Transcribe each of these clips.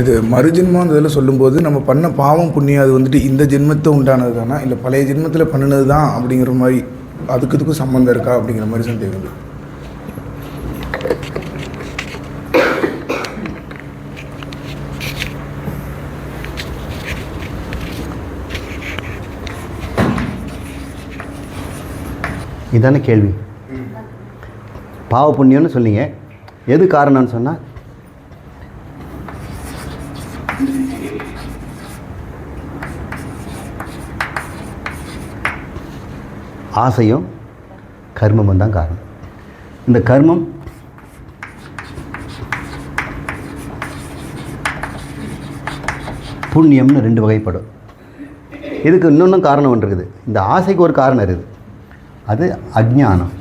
இது இதில் சொல்லும்போது நம்ம பண்ண பாவம் புண்ணியம் அது வந்துட்டு இந்த ஜென்மத்தை உண்டானது தானா இல்லை பழைய ஜென்மத்தில் பண்ணினது தான் அப்படிங்கிற மாதிரி அதுக்கு இதுக்கும் சம்மந்தம் இருக்கா அப்படிங்கிற மாதிரி சந்தேகம். இதானே கேள்வி. பாவ புண்ணியம்னு சொன்னீங்க. எது காரணம்னு சொன்னால் ஆசையும் கர்மமும் தான் காரணம். இந்த கர்மம் புண்ணியம்னு ரெண்டு வகைப்படும். இதுக்கு இன்னொன்றும் காரணம் ஒன்று இருக்குது. இந்த ஆசைக்கு ஒரு காரணம் இருக்குது. அது அஜ்ஞானம்.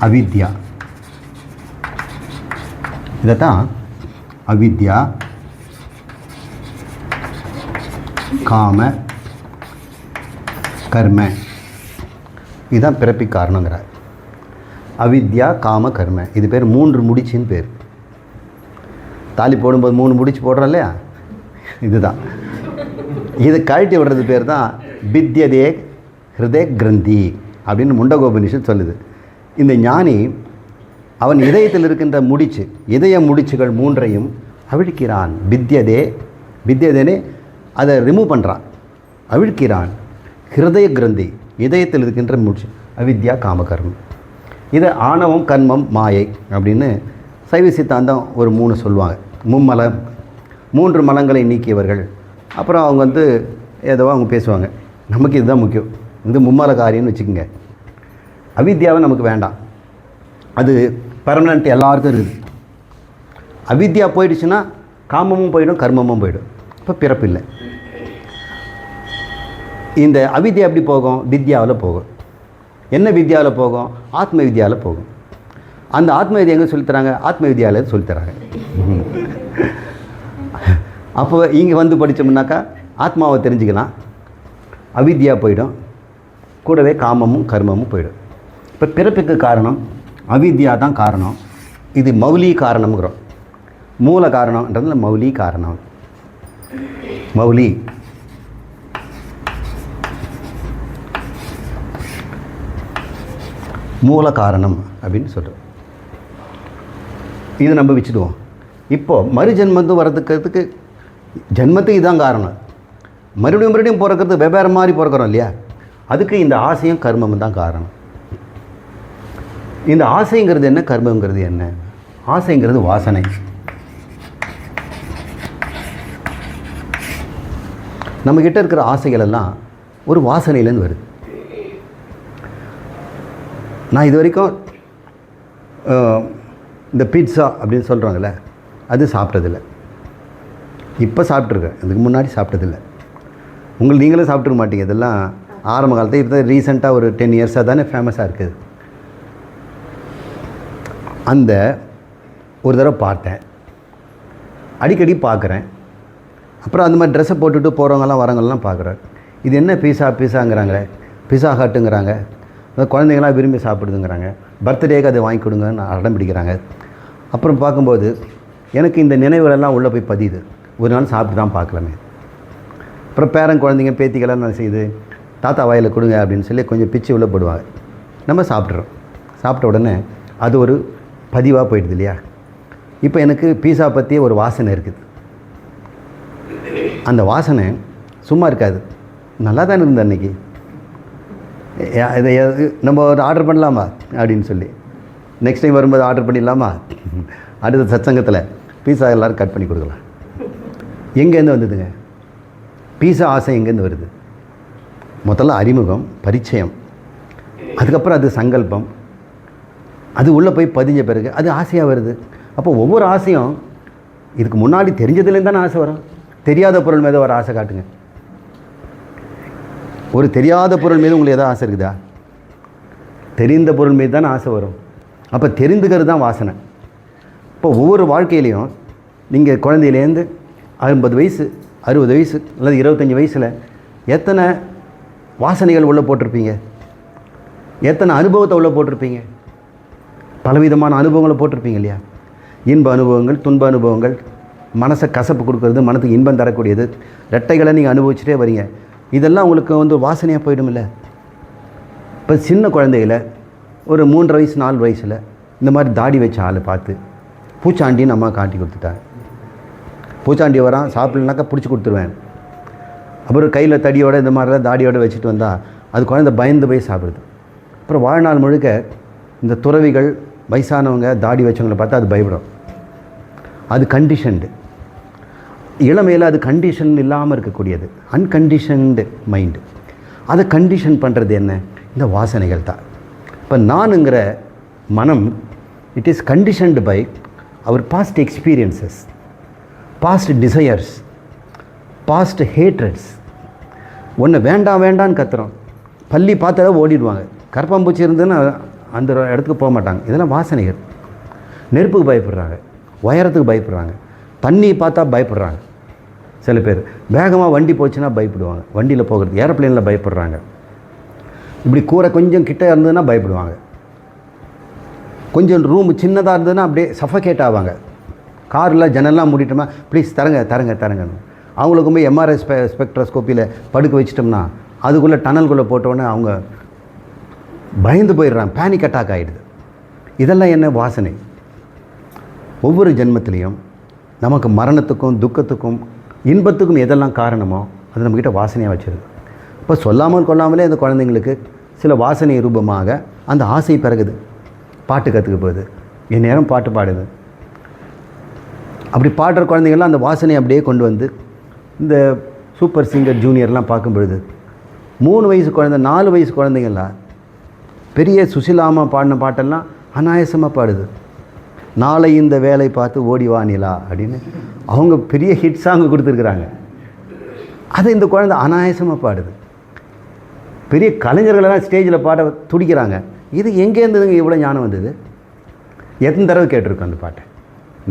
அவித்யா. இதைத்தான் அவித்யா காம கர்ம. இதுதான் பிறப்பி காரணங்கிறார். அவித்யா காம கர்ம. இது பேர் மூன்று முடிச்சின்னு பேர். தாலி போடும்போது மூணு முடிச்சு போடுறோம் இல்லையா? இதுதான். இது கழட்டி விடுறது பேர் தான் பித்யதே ஹிருதய கிரந்தி அப்படின்னு முண்டகோபனிஷத் சொல்லுது. இந்த ஞானி அவன் இதயத்தில் இருக்கின்ற முடிச்சு இதய முடிச்சுகள் மூன்றையும் அவிழ்க்கிறான். பித்யதே பித்யதேனே அதை ரிமூவ் பண்ணுறான் அவிழ்க்கிறான். ஹிருதய கிரந்தி இதயத்தில் இருக்கின்ற மூச்சு அவித்யா காமகர்மம். இதை ஆணவம் கண்மம் மாயை அப்படின்னு சைவ சித்தாந்தம் ஒரு மூணு சொல்லுவாங்க. மும்மலம் மூன்று மலங்களை நீக்கியவர்கள். அப்புறம் அவங்க வந்து ஏதோ அவங்க பேசுவாங்க. நமக்கு இதுதான் முக்கியம். இது மும்மல காரியம்னு வச்சுக்கோங்க. அவித்யாவை நமக்கு வேண்டாம். அது பர்மனண்ட் எல்லாருக்கும் இருக்குது. அவித்யா போயிடுச்சுன்னா காமமும் போயிடும் கர்மமும் போயிடும். இப்போ பிறப்பு இல்லை. இந்த அவித்யா எப்படி போகும்? வித்யாவில் போகும். என்ன வித்யாவில் போகும்? ஆத்ம வித்யாவில் போகும். அந்த ஆத்ம வித்யா எங்கே சொல்லித்தராங்க ஆத்ம வித்யாவில் சொல்லித்தராங்க அப்போ இங்கே வந்து படித்தோம்னாக்கா ஆத்மாவை தெரிஞ்சுக்கலாம். அவித்யா போயிடும். கூடவே காமமும் கர்மமும் போயிடும். இப்போ பிறப்புக்கு காரணம் அவித்யா தான் காரணம். இது மௌலி காரணம்ங்கிறோம். மூல காரணம்ன்றதுல மௌலி காரணம். மௌலி. மூல காரணம் அப்படின்னு சொல்கிறோம் இது நம்ம வச்சுடுவோம். இப்போது மறு ஜென்மத்து வரதுக்கிறதுக்கு ஜென்மத்துக்கு இதுதான் காரணம். மறுபடியும் மறுபடியும் பிறக்கிறது வெவ்வேறு மாதிரி பிறக்கிறோம் இல்லையா? அதுக்கு இந்த ஆசையும் கர்மமும் தான் காரணம். இந்த ஆசைங்கிறது என்ன? கர்மங்கிறது என்ன? ஆசைங்கிறது வாசனை. நம்மக்கிட்ட இருக்கிற ஆசைகள் எல்லாம் ஒரு வாசனையிலேருந்து வருது. நான் இது வரைக்கும் இந்த பீட்சா அப்படின்னு சொல்கிறாங்கல்ல அது சாப்பிட்டதில்ல. இப்போ சாப்பிட்ருக்கேன் இதுக்கு முன்னாடி சாப்பிட்டதில்லை. உங்களுக்கு நீங்களே சாப்பிட்ருக்க மாட்டீங்க. இதெல்லாம் ஆரம்ப காலத்தில் இப்போ தான் ரீசெண்டாக ஒரு டென் இயர்ஸாக தானே ஃபேமஸாக இருக்குது. அந்த ஒரு தடவை பார்த்தேன். அடிக்கடி பார்க்குறேன். அப்புறம் அந்த மாதிரி ட்ரெஸ்ஸை போட்டுட்டு போகிறவங்கலாம் வரவங்கலாம் பார்க்குறேன். இது என்ன பீஸா பீஸாங்கிறாங்க பீஸா ஹட்டுங்கிறாங்க குழந்தைங்களாம் விரும்பி சாப்பிடுதுங்கிறாங்க. பர்த்டேக்கு அதை வாங்கி கொடுங்கன்னு அடம் பிடிக்கிறாங்க. அப்புறம் பார்க்கும்போது எனக்கு இந்த நினைவுகளெல்லாம் உள்ளே போய் பதியுது. ஒரு நாள் சாப்பிட்டு தான் பார்க்கலாமே. அப்புறம் பேரன் குழந்தைங்க பேத்திகளாம் என்ன செய்யுது? தாத்தா வாயில் கொடுங்க அப்படின்னு சொல்லி கொஞ்சம் பிச்சு உள்ளே போடுவாங்க. நம்ம சாப்பிட்றோம். சாப்பிட்ட உடனே அது ஒரு பதிவாக போயிடுது இல்லையா? இப்போ எனக்கு பீஸா பற்றியே ஒரு வாசனை இருக்குது. அந்த வாசனை சும்மா இருக்காது. நல்லா தான் இருந்தது அன்றைக்கி இதை நம்ம ஒரு ஆர்டர் பண்ணலாமா? அப்படின்னு சொல்லி. நெக்ஸ்ட் டைம் வரும்போது ஆர்டர் பண்ணிடலாமா? அடுத்த சத்சங்கத்தில் பீஸா எல்லோரும் கட் பண்ணி கொடுக்கலாம். எங்கேருந்து வந்ததுங்க? பீஸா ஆசை எங்கேருந்து வருது? முதல்ல அறிமுகம் பரிச்சயம். அதுக்கப்புறம் அது சங்கல்பம். அது உள்ளே போய் பதிஞ்ச பிறகு அது ஆசையாக வருது. அப்போ ஒவ்வொரு ஆசையும் இதுக்கு முன்னாடி தெரிஞ்சதுலேருந்து தானே ஆசை வரும். தெரியாத பொருள் மீது ஒரு ஆசை காட்டுங்க. ஒரு தெரியாத பொருள் மீது உங்களுக்கு ஏதாவது ஆசை இருக்குதா? தெரிந்த பொருள் மீது தானே ஆசை வரும். அப்போ தெரிந்துக்கிறது தான் வாசனை. இப்போ ஒவ்வொரு வாழ்க்கையிலையும் நீங்கள் குழந்தையிலேருந்து ஐம்பது வயசு அறுபது வயசு அல்லது இருபத்தஞ்சி வயசில் எத்தனை வாசனைகள் உள்ளே போட்டிருப்பீங்க? எத்தனை அனுபவத்தை உள்ளே போட்டிருப்பீங்க? பலவிதமான அனுபவங்களை போட்டிருப்பீங்க இல்லையா? இன்ப அனுபவங்கள் துன்ப அனுபவங்கள் மனசை கசப்பு கொடுக்கறது மனதுக்கு இன்பம் தரக்கூடியது. ரெட்டைகளை நீங்கள் அனுபவிச்சுட்டே வரீங்க. இதெல்லாம் உங்களுக்கு வந்து வாசனையாக போயிடும்ல. இப்போ சின்ன குழந்தையில் ஒரு மூன்றரை வயசு நாலு வயசில் இந்த மாதிரி தாடி வச்ச ஆளை பார்த்து பூச்சாண்டின்னு அம்மா காட்டி கொடுத்துட்டாங்க. பூச்சாண்டி வரான் சாப்பிட்லனாக்கா பிடிச்சி கொடுத்துருவேன். அப்புறம் கையில் தடியோட இந்த மாதிரிலாம் தாடியோடு வச்சுட்டு வந்தால் அது குழந்தை பயந்து போய் சாப்பிடுது. அப்புறம் வாழ்நாள் முழுக்க இந்த துறவிகள் வயசானவங்க தாடி வச்சவங்களை பார்த்தா அது பயப்படும். அது கண்டிஷன்டு இளமையில் அது கண்டிஷன் இல்லாமல் இருக்கக்கூடியது. அன்கண்டிஷன்டு மைண்டு அதை கண்டிஷன் பண்ணுறது என்ன? இந்த வாசனைகள் தான். இப்போ நானுங்கிற மனம் it is conditioned by our past experiences past desires past hatreds ஒன்று வேண்டாம் வேண்டான்னு கத்துறோம். பள்ளி பார்த்தா ஓடிடுவாங்க. கரப்பாம்பூச்சி இருந்ததுன்னா அந்த இடத்துக்கு போக மாட்டாங்க. இதெல்லாம் வாசனைகள். நெருப்புக்கு பயப்படுறாங்க. உயரத்துக்கு பயப்படுறாங்க. தண்ணி பார்த்தா பயப்படுறாங்க. சில பேர். வேகமாக வண்டி போச்சுன்னா பயப்படுவாங்க. வண்டியில் போகிறது ஏரோப்ளேனில் பயப்படுறாங்க. இப்படி கூரை கொஞ்சம் கிட்ட இருந்ததுன்னா பயப்படுவாங்க. கொஞ்சம் ரூம் சின்னதாக இருந்ததுன்னா அப்படியே சஃபகேட் ஆவாங்க. காரில் ஜன்னல்லாம் மூடிட்டோமா ப்ளீஸ் தரங்க தரங்க தரங்கன்னு. அவங்களுக்கு போய் எம்ஆர்ஐ ஸ்பெ ஸ்பெக்ட்ரோஸ்கோப்பியில் படுக்க வச்சிட்டோம்னா அதுக்குள்ளே டனல்குள்ளே போட்டோன்னே அவங்க பயந்து போயிடுறாங்க. பேனிக் அட்டாக் ஆகிடுது இதெல்லாம் என்ன வாசனை? ஒவ்வொரு ஜென்மத்திலையும் நமக்கு மரணத்துக்கும் துக்கத்துக்கும் இன்பத்துக்கும் எதெல்லாம் காரணமோ அது நம்மக்கிட்ட வாசனையாக வச்சுருக்கு இப்போ சொல்லாமல் கொள்ளாமலே அந்த குழந்தைங்களுக்கு சில வாசனை ரூபமாக அந்த ஆசை பிறகுது. பாட்டு கற்றுக்க போகுது. என் நேரம் பாட்டு பாடுது. அப்படி பாடுற குழந்தைங்கள்லாம் அந்த வாசனையை அப்படியே கொண்டு வந்து இந்த சூப்பர் சிங்கர் ஜூனியர்லாம் பார்க்கும் பொழுது மூணு வயசு குழந்தை நாலு வயசு குழந்தைங்கள்லாம் பெரிய சுசிலாமா பாடின பாட்டெல்லாம் அனாயசமாக பாடுது. நாளை இந்த வேலை பார்த்து ஓடி வா நிலா அப்படின்னு அவங்க பெரிய ஹிட் சாங் கொடுத்துருக்குறாங்க. அதை இந்த குழந்தை அனாயசமாக பாடுது. பெரிய கலைஞர்களெல்லாம் ஸ்டேஜில் பாட துடிக்கிறாங்க. இது எங்கேருந்துங்க இவ்வளோ ஞானம் வந்தது. எத்தனை தடவை கேட்டிருக்கோம் அந்த பாட்டை?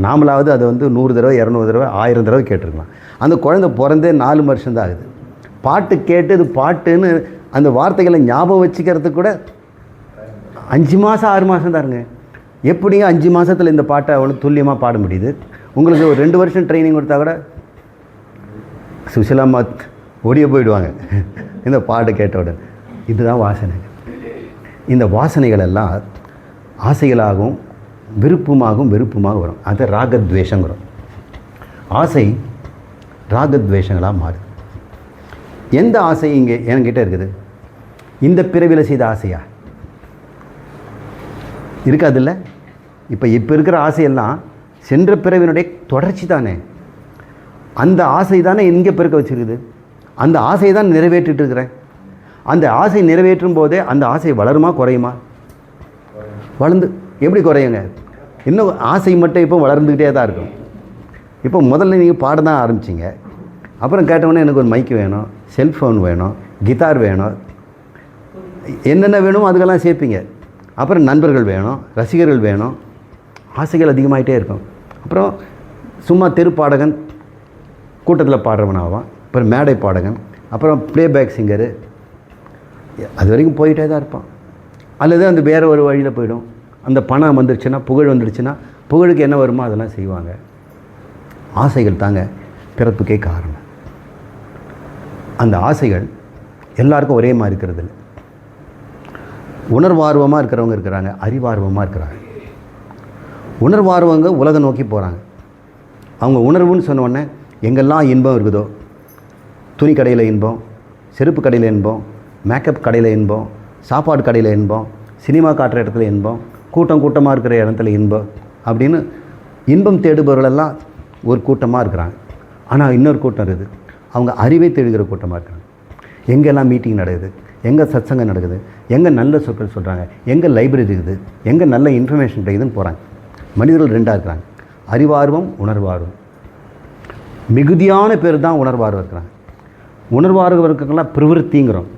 நாமளாவது அதை வந்து நூறு தடவை இரநூறு தடவை ஆயிரம் தடவை கேட்டிருக்கலாம். அந்த குழந்தை பிறந்தே நாலு வருஷம் தான் ஆகுது. பாட்டு கேட்டு இது பாட்டுன்னு அந்த வார்த்தைகளை ஞாபகம் வச்சுக்கிறதுக்கு கூட அஞ்சு மாதம் ஆறு மாதம் தாருங்க எப்படிங்க அஞ்சு மாதத்தில் இந்த பாட்டை அவ்வளோ துல்லியமாக பாட முடியுது? உங்களுக்கு ஒரு ரெண்டு வருஷம் ட்ரைனிங் கொடுத்தா கூட சுஷிலாமா ஓடிய போயிடுவாங்க. இந்த பாட்டு கேட்ட உடனே. இதுதான் வாசனை. இந்த வாசனைகள் எல்லாம் ஆசைகளாகவும் விருப்பமாகவும் வெறுப்புமாக வரும். அது ராகத்வேஷங்கிறோம். ஆசை ராகத்வேஷங்களாக மாறுது. எந்த ஆசை இங்கே என்கிட்ட இருக்குது? இந்த பிறவியில் செய்த ஆசையா? இருக்காதுல்ல? இப்போ இப்போ இருக்கிற ஆசையெல்லாம் சென்ற பிறவினுடைய தொடர்ச்சி தானே? அந்த ஆசை தானே இங்கே பிறக்க வச்சிருக்குது. அந்த ஆசையை தான் நிறைவேற்றிட்டு இருக்கிறேன். அந்த ஆசை நிறைவேற்றும் போதே அந்த ஆசை வளருமா குறையுமா? வளர்ந்து எப்படி குறையுங்க? இன்னும் ஆசை மட்டும் இப்போ வளர்ந்துக்கிட்டே தான் இருக்கும். இப்போ முதல்ல நீங்கள் பாட தான் ஆரம்பிச்சிங்க. அப்புறம் கேட்டவொடனே எனக்கு ஒரு மைக் வேணும் செல்ஃபோன் வேணும் கிட்டார் வேணும். என்னென்ன வேணுமோ அதுக்கெல்லாம் சேர்ப்பீங்க. அப்புறம் நண்பர்கள் வேணும் ரசிகர்கள் வேணும் ஆசைகள் அதிகமாகிட்டே இருக்கும். அப்புறம் சும்மா தெரு பாடகன் கூட்டத்தில் பாடுறவனாவான். அப்புறம் மேடை பாடகன் அப்புறம் ப்ளேபேக் சிங்கரு அது வரைக்கும் போயிட்டே தான் இருப்பான். அல்லது அந்த வேறு ஒரு வழியில் போயிடும். அந்த பணம் வந்துருச்சுன்னா புகழ் வந்துடுச்சுன்னா புகழுக்கு என்ன வருமோ அதெல்லாம் செய்வாங்க. ஆசைகள் தாங்க பிறப்புக்கே காரணம். அந்த ஆசைகள் எல்லாருக்கும் ஒரே மாதிரி இருக்கிறது இல்லை உணர்வார்வமாக இருக்கிறவங்க இருக்கிறாங்க அறிவார்வமாக இருக்கிறாங்க. உணர்வார்வங்க உலகம் நோக்கி போகிறாங்க அவங்க உணர்வுன்னு சொன்னோடனே எங்கெல்லாம் இன்பம் இருக்குதோ துணி கடையில் இன்பம் செருப்பு கடையில் இன்பம் மேக்கப் கடையில் இன்பம் சாப்பாடு கடையில் இன்பம் சினிமா காட்டுற இடத்துல இன்பம் கூட்டம் கூட்டமாக இருக்கிற இடத்துல இன்பம் அப்படின்னு இன்பம் தேடுபவர்களெல்லாம் ஒரு கூட்டமாக இருக்கிறாங்க. ஆனால் இன்னொரு கூட்டம் இருக்குது. அவங்க அறிவை தேடுகிற கூட்டமாக இருக்கிறாங்க. எங்கெல்லாம் மீட்டிங் நடக்குது எங்கே சத்சங்கம் நடக்குது எங்கே நல்ல சொற்கள் சொல்கிறாங்க எங்கே லைப்ரரி இருக்குது எங்கே நல்ல இன்ஃபர்மேஷன் கிடைக்குதுன்னு போகிறாங்க மனிதர்கள் ரெண்டாக இருக்கிறாங்க. அறிவார்வம் உணர்வார்வம். மிகுதியான பேர் தான் உணர்வார்வம் இருக்கிறாங்க. உணர்வார்வம் இருக்கிறவங்களாம் பிரவிற்த்திங்கிறோம்.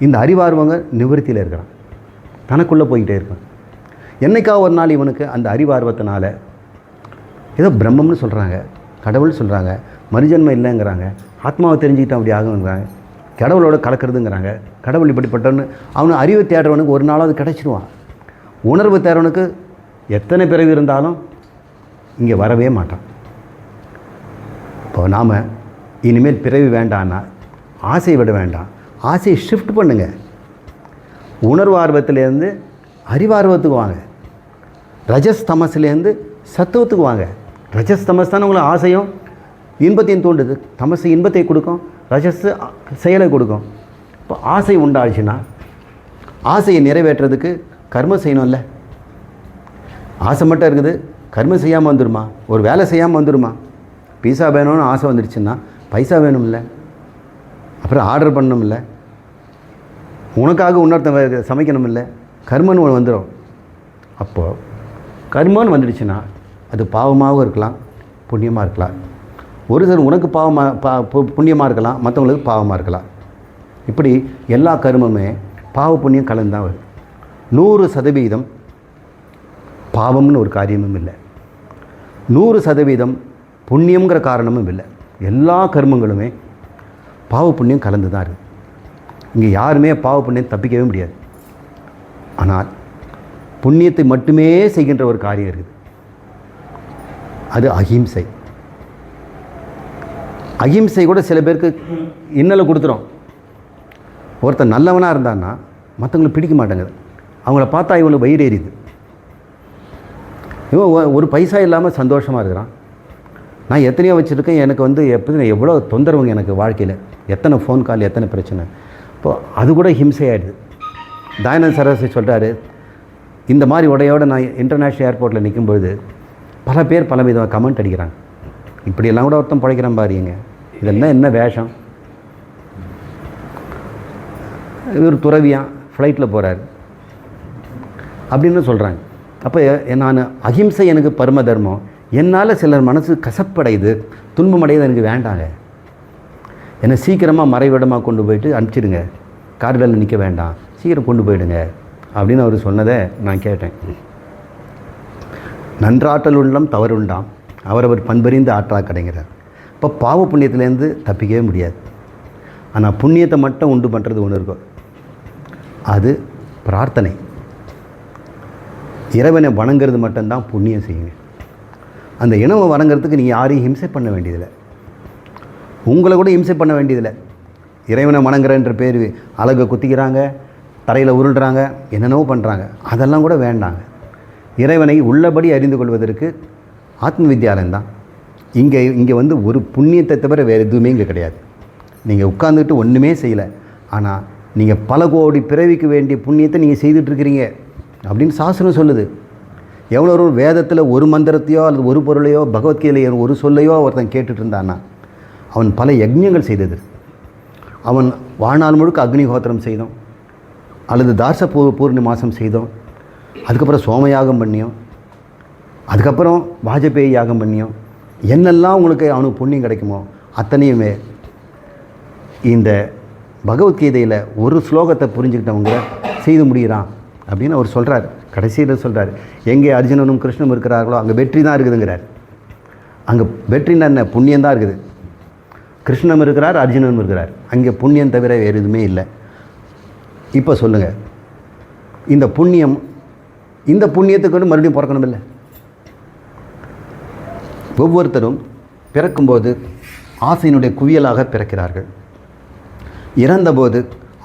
இந்த அறிவார்வங்க நிவர்த்தியில் இருக்கிறான். தனக்குள்ளே போய்கிட்டே இருக்கான். என்னைக்கா ஒரு நாள் இவனுக்கு அந்த அறிவார்வத்தினால ஏதோ பிரம்மம்னு சொல்கிறாங்க கடவுள் சொல்கிறாங்க மறுஜன்மம் இல்லைங்கிறாங்க ஆத்மாவை தெரிஞ்சுக்கிட்டான் அப்படி ஆகுங்கிறாங்க கடவுளோட கலக்கிறதுங்கிறாங்க கடவுள் இப்படிப்பட்டவனு அவனு அறிவை தேடுறவனுக்கு ஒரு நாளாவது கிடச்சிருவான். உணர்வு தேடுறவனுக்கு எத்தனை பிறவி இருந்தாலும் இங்கே வரவே மாட்டான். இப்போ நாம் இனிமேல் பிறவி வேண்டான்னா ஆசை விட வேண்டாம். ஆசையை ஷிஃப்ட் பண்ணுங்க. உணர்வார்வத்திலேருந்து அறிவார்வத்துக்கு வாங்க. ரஜஸ் தமஸ்லேருந்து சத்துவத்துக்கு வாங்க. ரஜஸ் தமஸ் தானே உங்களுக்கு ஆசையும் இன்பத்தையும் தூண்டுது. தமசு இன்பத்தை கொடுக்கும் ரஜஸ் செயலை கொடுக்கும். இப்போ ஆசை உண்டாச்சுன்னா ஆசையை நிறைவேற்றுறதுக்கு கர்மம் செய்யணும்ல. ஆசை மட்டும் இருக்குது. கர்மம் செய்யாமல் வந்துடுமா ஒரு வேலை செய்யாமல் வந்துடுமா பீஸா வேணும்னு ஆசை வந்துடுச்சுன்னா பைசா வேணும்ல. அப்புறம் ஆர்டர் பண்ணணும்ல. உனக்காக இன்னொருத்தன் சமைக்கணும் இல்லை கர்மன்னு ஒன்று வந்துடும் அப்போது கர்மன்னு வந்துடுச்சுன்னா அது பாவமாகவும் இருக்கலாம் புண்ணியமாக இருக்கலாம். ஒரு சிலர் உனக்கு பாவமாக பா பு- புண்ணியமாக இருக்கலாம் மற்றவங்களுக்கு பாவமாக இருக்கலாம். இப்படி எல்லா கர்மமே பாவ புண்ணியம் கலந்து தான் வருது. நூறு சதவீதம் பாவம்னு ஒரு காரியமும் இல்லை. நூறு சதவீதம் புண்ணியங்கிற காரணமும் இல்லை. எல்லா கர்மங்களுமே பாவ புண்ணியம் கலந்து தான் இருக்குது இங்கே யாருமே பாவ புண்ணியம் தப்பிக்கவே முடியாது. ஆனால் புண்ணியத்தை மட்டுமே செய்கின்ற ஒரு காரியம் இருக்குது. அது அகிம்சை அகிம்சை கூட சில பேருக்கு இன்னலை கொடுத்துரும். ஒருத்தன் நல்லவனாக இருந்தான்னா மற்றவங்களுக்கு பிடிக்க மாட்டேங்குது. அவங்கள பார்த்தா இவங்களுக்கு வயிறு எரியுது. இவன் ஒரு பைசா இல்லாமல் சந்தோஷமாக இருக்கிறான். நான் எத்தனையோ வச்சுருக்கேன். எனக்கு வந்து எப்படி எவ்வளோ தொந்தரவுங்க எனக்கு வாழ்க்கையில். எத்தனை ஃபோன் கால் எத்தனை பிரச்சனை. இப்போது அது கூட ஹிம்சையாயிடுது தயானந்த் சரஸ்வதி சொல்கிறாரு இந்த மாதிரி உடையோடு நான் இன்டர்நேஷ்னல் ஏர்போர்ட்டில் நிற்கும்பொழுது பல பேர் பல விதமாக கமெண்ட் அடிக்கிறாங்க. இப்படியெல்லாம் கூட ஒருத்தன் பிழைக்கிறான் பாருங்க. இதெல்லாம் என்ன வேஷம்? இவர் துறவியான் ஃப்ளைட்டில் போகிறார் அப்படின்னு சொல்கிறாங்க அப்போ நான் அகிம்சை எனக்கு பரம தர்மம். என்னால் சிலர் மனசு கசப்படையுது துன்பமடையுது எனக்கு வேண்டாங்க. என்னை சீக்கிரமாக மறைவிடமாக கொண்டு போயிட்டு அனுப்பிச்சிடுங்க. கார்வேல நிற்க வேண்டாம். சீக்கிரம் கொண்டு போயிடுங்க. அப்படின்னு அவர் சொன்னதை நான் கேட்டேன். நன்றாற்றல் உள்ளம் தவறுண்டாம். அவரவர் பண்பறிந்து ஆற்றா கிடைங்கிறார் இப்போ பாவ புண்ணியத்துலேருந்து தப்பிக்கவே முடியாது. ஆனால் புண்ணியத்தை மட்டும் உண்டு பண்ணுறது ஒன்று இருக்கும். அது பிரார்த்தனை. இறைவனை வணங்குறது மட்டும்தான் புண்ணியம் செய்யுங்க. அந்த இனவை வணங்குறதுக்கு நீங்கள் யாரையும் ஹிம்சை பண்ண வேண்டியதில்லை. உங்களை கூட ஹிம்சை பண்ண வேண்டியதில்லை. இறைவனை வணங்குறன்ற பேர் அழகை குத்திக்கிறாங்க தரையில் உருள்றாங்க என்னென்னவோ பண்ணுறாங்க அதெல்லாம் கூட வேண்டாங்க. இறைவனை உள்ளபடி அறிந்து கொள்வதற்கு ஆத்ம வித்யாலயம் தான். இங்கே இங்கே வந்து ஒரு புண்ணியத்தை தவிர வேறு எதுவுமே இங்கே கிடையாது. நீங்கள் உட்காந்துக்கிட்டு ஒன்றுமே செய்யலை. ஆனால் நீங்கள் பல கோடி பிறவிக்கு வேண்டிய புண்ணியத்தை நீங்கள் செய்துட்ருக்கிறீங்க அப்படின்னு சாஸ்திரம் சொல்லுது. எவ்வளோ ஒரு வேதத்தில் ஒரு மந்திரத்தையோ அல்லது ஒரு பொருளையோ பகவத்கீதையில ஒரு சொல்லையோ ஒருத்தன் கேட்டுட்டு இருந்தானா அவன் பல யஜ்யங்கள் செய்தது. அவன் வாழ்நாள் முழுக்க அக்னிஹோத்திரம் செய்தோம். அல்லது தாச பூ பூர்ணி மாதம் செய்தோம். அதுக்கப்புறம் சோமயாகம் பண்ணியும். அதுக்கப்புறம் வாஜபேயி யாகம் பண்ணியும். என்னெல்லாம் உங்களுக்கு அவனுக்கு புண்ணியம் கிடைக்குமோ அத்தனையுமே இந்த பகவத்கீதையில் ஒரு ஸ்லோகத்தை புரிஞ்சுக்கிட்டவங்க செய்து முடிகிறான். அப்படின்னு அவர் சொல்கிறார் கடைசியில் சொல்கிறார் எங்கே அர்ஜுனனும் கிருஷ்ணனும் இருக்கிறார்களோ அங்கே வெற்றி தான் இருக்குதுங்கிறார். அங்கே வெற்றின்னா என்ன? புண்ணியம் தான் இருக்குது. கிருஷ்ணனும் இருக்கிறார் அர்ஜுனனும் இருக்கிறார். அங்கே புண்ணியம் தவிர வேறு எதுவுமே இல்லை. இப்போ சொல்லுங்கள் இந்த புண்ணியம் இந்த புண்ணியத்துக்கு வந்து மறுபடியும் பிறக்கணும் இல்லை ஒவ்வொருத்தரும் பிறக்கும்போது ஆசையினுடைய குவியலாக பிறக்கிறார்கள். இறந்தபோது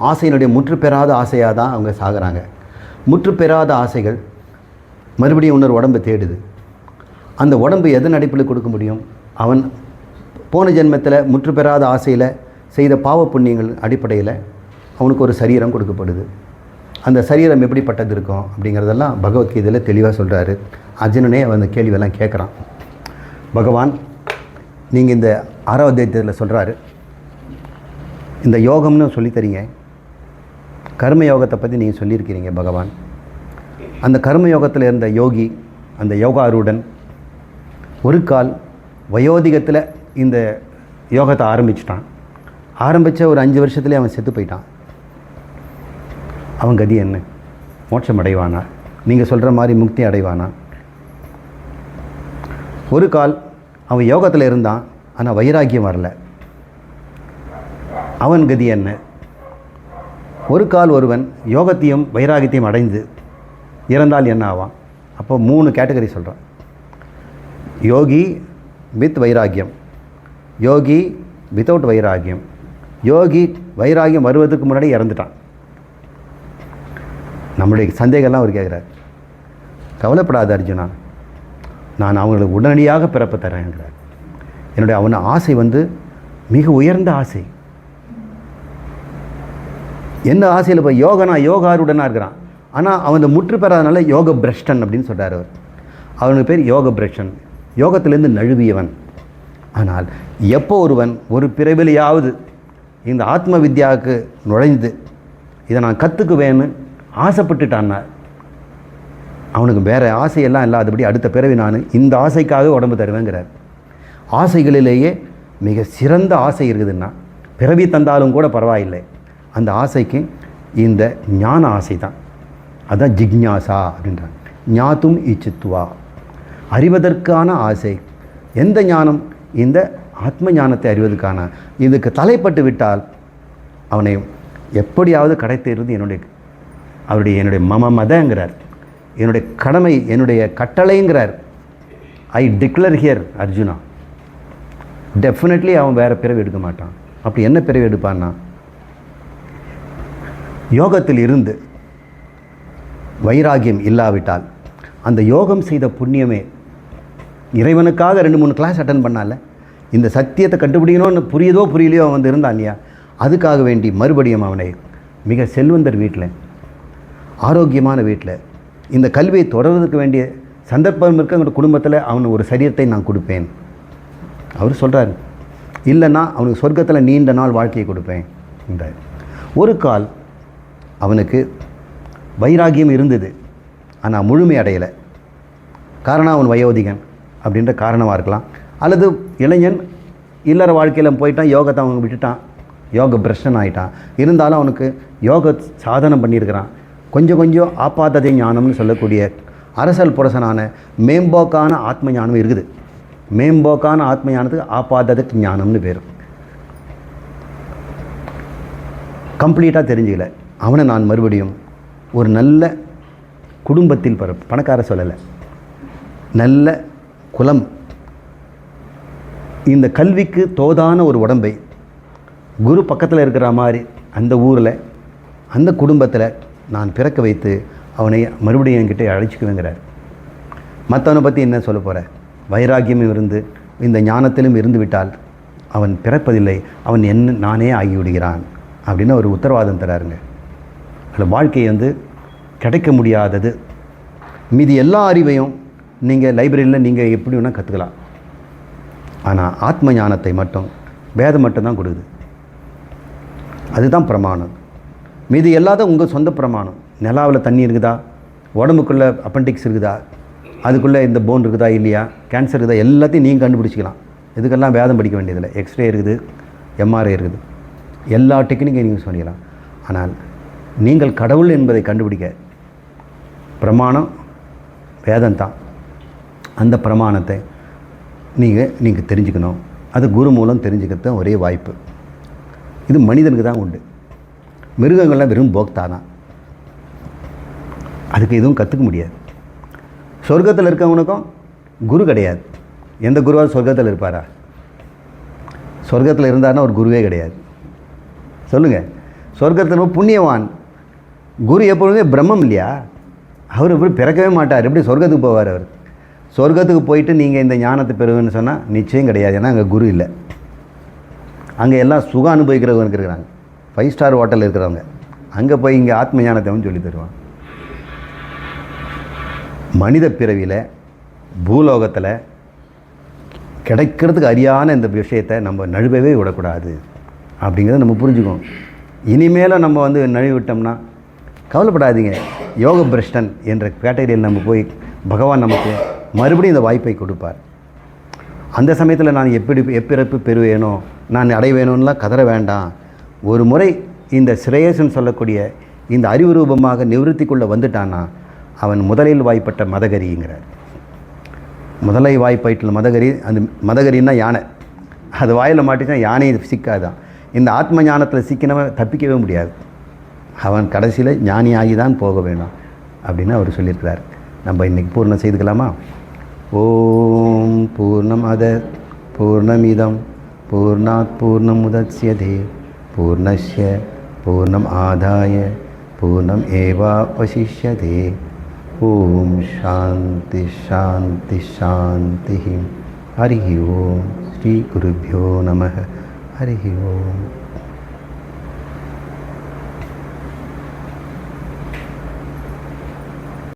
ஆசையினுடைய முற்று பெறாத ஆசையாக தான் அவங்க சாகுறாங்க. முற்று பெறாத ஆசைகள் மறுபடியும் இன்னொரு உடம்பு தேடுது. அந்த உடம்பு எதன் அடிப்பில் கொடுக்க முடியும்? அவன் போன ஜென்மத்தில் முற்று பெறாத ஆசையில் செய்த பாவ புண்ணியங்கள் அடிப்படையில் அவனுக்கு ஒரு சரீரம் கொடுக்கப்படுது. அந்த சரீரம் எப்படிப்பட்டது இருக்கும்? அப்படிங்கிறதெல்லாம் பகவத்கீதையில் தெளிவாக சொல்கிறாரு அர்ஜுனனே அவன் அந்த கேள்வியெல்லாம் கேட்குறான். பகவான் நீங்கள் இந்த ஆறாவது சொல்கிறாரு இந்த யோகம்னு சொல்லித்தரீங்க. கர்ம யோகத்தை பற்றி நீங்கள் சொல்லியிருக்கிறீங்க பகவான். அந்த கர்ம யோகத்தில் இருந்த யோகி அந்த யோகாருடன் ஒரு கால் வயோதிகத்தில் இந்த யோகத்தை ஆரம்பிச்சிட்டான். ஆரம்பித்த ஒரு அஞ்சு வருஷத்துலேயே அவன் செத்து போயிட்டான். அவன் கதி என்ன? மோட்சம் அடைவானா? நீங்கள் சொல்கிற மாதிரி முக்தி அடைவானா? ஒரு கால் அவன் யோகத்தில் இருந்தான் ஆனால் வைராக்கியம் வரல. அவன் கதி என்ன? ஒரு கால் ஒருவன் யோகத்தையும் வைராகியத்தையும் அடைந்து இறந்தால் என்ன ஆவான்? அப்போ மூணு கேட்டகரி சொல்கிறான் யோகி வித் வைராகியம். யோகி வித்தவுட் வைராகியம். யோகி வைராகியம் வருவதற்கு முன்னாடி இறந்துட்டான். நம்மளுடைய சந்தேகம்லாம் அவர் கேட்குறார். கவலைப்படாத அர்ஜுனா நான் அவங்களுக்கு உடனடியாக பிறப்பு தரேங்கிறார் என்னுடைய அவன் ஆசை வந்து மிக உயர்ந்த ஆசை. என்ன ஆசையில் இப்போ யோகனா யோகாருடனாக இருக்கிறான்? ஆனால் அவன் இந்த முற்று பெறாதனால யோக பிரஷ்டன் அப்படின்னு சொல்கிறார் அவர். அவனுக்கு பேர் யோக பிரஷ்டன் யோகத்திலேருந்து நழுவியவன். ஆனால் எப்போ ஒருவன் ஒரு பிறவிலையாவது இந்த ஆத்ம வித்யாவுக்கு நுழைந்து இதை நான் கற்றுக்குவேன்னு ஆசைப்பட்டுட்டான்னா அவனுக்கு வேறு ஆசையெல்லாம் இல்லாதபடி அடுத்த பிறவி நான் இந்த ஆசைக்காக உடம்பு தருவேங்கிறார். ஆசைகளிலேயே மிக சிறந்த ஆசை இருக்குதுன்னா பிறவி தந்தாலும் கூட பரவாயில்லை. அந்த ஆசைக்கு இந்த ஞான ஆசை தான் அதுதான் ஜிக்ஞாசா அப்படின்றாங்க. ஞாத்தும் இச்சித்துவா அறிவதற்கான ஆசை. எந்த ஞானம்? இந்த ஆத்ம ஞானத்தை அறிவதற்கான. இதுக்கு தலைப்பட்டு விட்டால் அவனை எப்படியாவது கடைத்தேர்ந்து என்னுடைய அவருடைய என்னுடைய மம மதங்கிறார். என்னுடைய கடமை என்னுடைய கட்டளைங்கிறார். I declare here Arjuna. Definitely அவன் வேறு பிறவி எடுக்க மாட்டான். அப்படி என்ன பிறவி எடுப்பான்னா யோகத்தில் இருந்து வைராகியம் இல்லாவிட்டால் அந்த யோகம் செய்த புண்ணியமே இறைவனுக்காக ரெண்டு மூணு கிளாஸ் அட்டன் பண்ணால. இந்த சத்தியத்தை கண்டுபிடிக்கணும்னு புரியுதோ புரியலையோ அவன் வந்து இருந்தான் இல்லையா? அதுக்காக வேண்டி மறுபடியும் அவனை மிக செல்வந்தர் வீட்டில் ஆரோக்கியமான வீட்டில் இந்த கல்வியை தொடர்வதற்கு வேண்டிய சந்தர்ப்பம் இருக்க. அவனோட குடும்பத்தில் அவனுக்கு ஒரு சரீரத்தை நான் கொடுப்பேன். அவர் சொல்கிறார் இல்லைன்னா அவனுக்கு சொர்க்கத்தில் நீண்ட நாள் வாழ்க்கையை கொடுப்பேன் இந்த ஒரு கால் அவனுக்கு வைராகியம் இருந்தது. ஆனால் முழுமை அடையலை. காரணம் அவன் வயோதிகன் அப்படின்ற காரணமாக இருக்கலாம். அல்லது இளைஞன் இல்லற வாழ்க்கையில் போயிட்டான் யோகத்தை அவன் விட்டுட்டான் யோக பிரஷன் ஆகிட்டான் இருந்தாலும் அவனுக்கு யோக சாதனம் பண்ணியிருக்கிறான். கொஞ்சம் கொஞ்சம் ஆபாததை ஞானம்னு சொல்லக்கூடிய அரசல் புரசனான மேம்போக்கான ஆத்ம ஞானம் இருக்குது. மேம்போக்கான ஆத்ம ஞானத்துக்கு ஆப்பாததுக்கு ஞானம்னு பேர். கம்ப்ளீட்டாக தெரிஞ்சுக்கல. அவனை நான் மறுபடியும் ஒரு நல்ல குடும்பத்தில் பிற பணக்கார சொல்லலை. நல்ல குலம். இந்த கல்விக்கு தோதான ஒரு உடம்பை குரு பக்கத்தில் இருக்கிற மாதிரி அந்த ஊரில் அந்த குடும்பத்தில் நான் பிறக்க வைத்து அவனை மறுபடியும் என்கிட்ட அழைச்சிக்குவேங்கிறார். மற்றவனை பற்றி என்ன சொல்ல போகிற வைராக்கியம் இருந்து இந்த ஞானத்திலும் இருந்து விட்டால் அவன் பிறப்பதில்லை அவன் என்ன நானே ஆகிவிடுகிறான் அப்படின்னு ஒரு உத்தரவாதம் தராருங்க. வாழ்க்கை வந்து கிடைக்க முடியாதது. மீதி எல்லா அறிவையும் நீங்கள் லைப்ரரியில் நீங்கள் எப்படி வேணால் கற்றுக்கலாம் ஆனால் ஆத்ம ஞானத்தை மட்டும் வேதம் மட்டும்தான் கொடுக்குது. அதுதான் பிரமாணம். மீதி எல்லாத்தையும் உங்கள் சொந்த பிரமாணம். நிலாவில் தண்ணி இருக்குதா? உடம்புக்குள்ளே அப்பண்டிக்ஸ் இருக்குதா? அதுக்குள்ளே இந்த போன் இருக்குதா இல்லையா? கேன்சர் இருக்குதா? எல்லாத்தையும் நீங்கள் கண்டுபிடிச்சிக்கலாம். இதுக்கெல்லாம் வேதம் படிக்க வேண்டியதில்லை. எக்ஸ்ரே இருக்குது எம்ஆர்ஐ இருக்குது. எல்லா டெக்னிக்கையும் நீங்கள் சொல்லிடலாம். ஆனால் நீங்கள் கடவுள் என்பதை கண்டுபிடிக்க பிரமாணம் வேதம் தான். அந்த பிரமாணத்தை நீங்கள் நீங்கள் தெரிஞ்சுக்கணும். அது குரு மூலம் தெரிஞ்சுக்கிறது ஒரே வாய்ப்பு. இது மனிதனுக்கு தான் உண்டு. மிருகங்கள்லாம் வெறும் போக்தா தான். அதுக்கு எதுவும் கற்றுக்க முடியாது. சொர்க்கத்தில் இருக்கவனுக்கும் குரு கிடையாது. எந்த குருவாக சொர்க்கத்தில் இருப்பாரா? சொர்க்கத்தில் இருந்தாருன்னா ஒரு குருவே கிடையாது. சொல்லுங்கள் சொர்க்கத்தில் புண்ணியவான் குரு எப்பொழுதுமே பிரம்மம் இல்லையா? அவர் எப்படி பிறக்கவே மாட்டார். எப்படி சொர்க்கத்துக்கு போவார் அவர்? சொர்க்கத்துக்கு போயிட்டு நீங்கள் இந்த ஞானத்தை பெறுவேன்னு சொன்னால் நிச்சயம் கிடையாது. ஏன்னா அங்கே குரு இல்லை. அங்கே எல்லாம் சுகம் அனுபவிக்கிறவங்க இருக்கிறாங்க. ஃபைவ் ஸ்டார் ஹோட்டலில் இருக்கிறவங்க. அங்கே போய் இங்கே ஆத்ம ஞானத்தை வந்து சொல்லி தருவான். மனித பிறவியில் பூலோகத்தில் கிடைக்கிறதுக்கு அறியான இந்த விஷயத்தை நம்ம நழுவவே விடக்கூடாது. அப்படிங்கிறத நம்ம புரிஞ்சுக்கணும். இனிமேலும் நம்ம வந்து நழுவி விட்டோம்னா கவலைப்படாதீங்க. யோக பிரஷ்டன் என்ற கேட்டகரியில் நம்ம போய் பகவான் நமக்கு மறுபடியும் இந்த வாய்ப்பை கொடுப்பார். அந்த சமயத்தில் நான் எப்படி எப்பிறப்பு பெறுவேனோ நான் அடைவேணும்லாம் கதற வேண்டாம். ஒரு முறை இந்த சிரேயசன் சொல்லக்கூடிய இந்த அறிவு ரூபமாக நிவர்த்திக்குள்ளே வந்துட்டான்னா அவன் முதலில் வாய்ப்பட்ட மதகரிங்கிறார். முதலை வாய்ப்பாயிட்டில் மதகரி அந்த மதகரின்னா யானை. அது வாயில் மாட்டிச்சா யானை சிக்காதான். இந்த ஆத்ம ஞானத்தில் சிக்கினவன் தப்பிக்கவே முடியாது. அவன் கடைசியில் ஞானியாகி தான் போக வேணும் அப்படின்னு அவர் சொல்லியிருக்கிறார். நம்ம இன்றைக்கி பூர்ணம் செய்துக்கலாமா? ஓம் பூர்ணம் அத பூர்ணமிதம் பூர்ணாத் பூர்ணம் உதட்சியதே பூர்ணஸ்ய பூர்ணம் ஆதாய பூர்ணம் ஏவா வசிஷ்யதே. ஓம் சாந்தி சாந்தி சாந்தி ஹரி ஓம். ஸ்ரீ குருभ्यो நம ஹரி ஓம்.